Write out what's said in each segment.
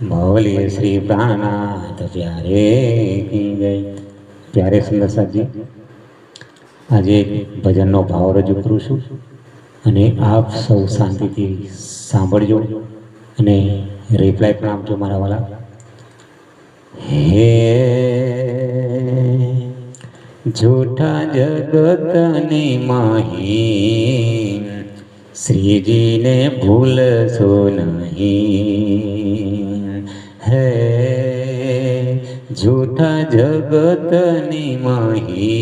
બોલીએ શ્રી પ્રાણનાથ પ્યારે કી ગઈ? પ્યારે સુંદર સાહેબજી, આજે ભજનનો ભાવ રજૂ કરું છું અને આપ સૌ શાંતિથી સાંભળજો અને રિપ્લાય પણ આપજો મારા વાલા. હે જૂઠા જગતની માહી શ્રીજીને ભૂલશો નહીં. मोठा जगत माही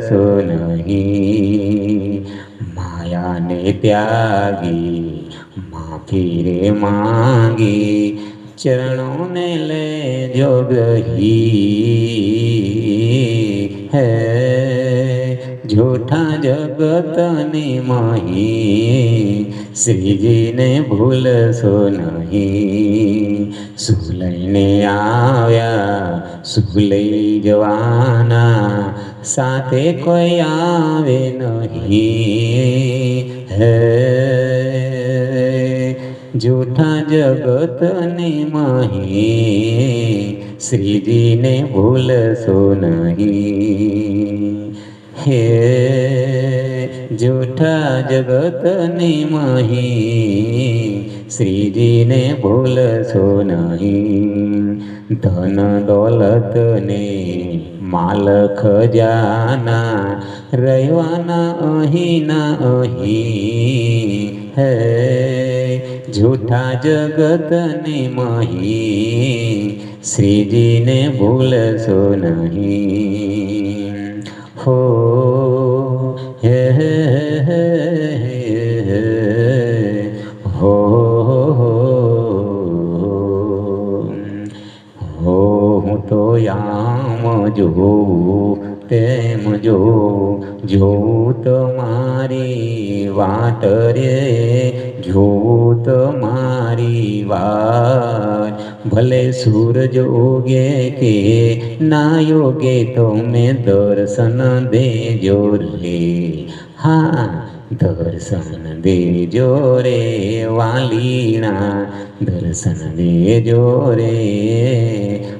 सो नही माया ने त्यागी, माफ़ी रे मांगी, चरणों ने ले जोग ही है। झूठा जब तने माही श्री जी ने भूल सो सुनाही सुलैने आया सुलई जवाना, साथे कोई आवे नहीं। है, झूठा जगत ने माही श्री जी ने भूल सो सुनाही हे झूठा जगत नहीं मही श्री जी ने भूल सो नहीं धन दौलत ने माल खजाना रहवाना अही ना अही। है झूठा जगत ने मही श्री जी ने भूल सो नहीं দেখো হে হে হে হে হো হো তো যাম તેમ જોઉં જોઉં તમારી વાટ રે જોઉં તમારી વાત ભલે સૂરજ ઉગે કે ના યોગે તો મેં દર્શન દેજો રે હા દર્શન દેજો રે વાલીણા દર્શન દેજો રે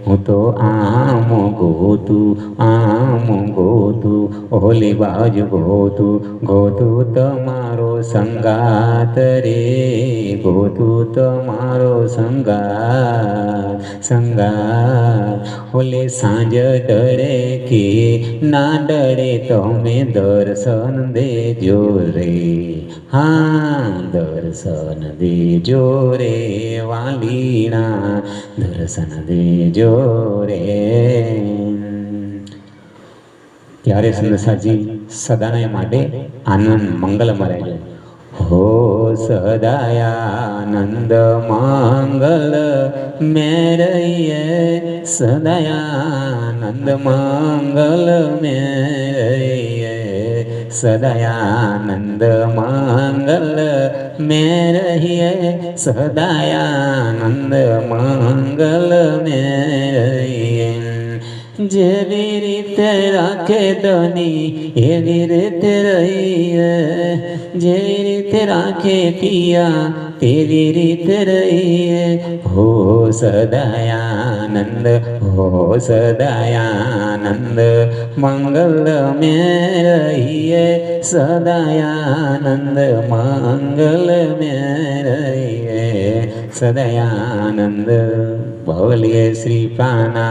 હું તો આમ ગોતું આમ ગોતું ઓલી બાજુ ગોતું ગોતું તમારો સંગાત રે ગોતું તમારો સંગાત સંગાત ઓલે સાંજ ડરે કે ના ડરે તમે દર્શન દેજો રે હા દર્શન દેજો રે વાલીણા દર્શન દેજો રે ત્યારે સંદસાજી સદાને માટે આનંદ મંગલ મળે છે હો સદાયાનંદ મંગલ, મેરૈયે સદાયાનંદ મંગલ, મેરૈયે સદાયાનંદ મંગલ, મેરૈયે સદાયાનંદ મંગલ जे रीत राखे धनी ये रीत रही है जे रीत राखे पिया तेरी रीत रही है हो सदयानंद हो सदयानंद मंगल में रही है सदयानंद मंगल में रही है सदयानंद भवलिय श्री पाना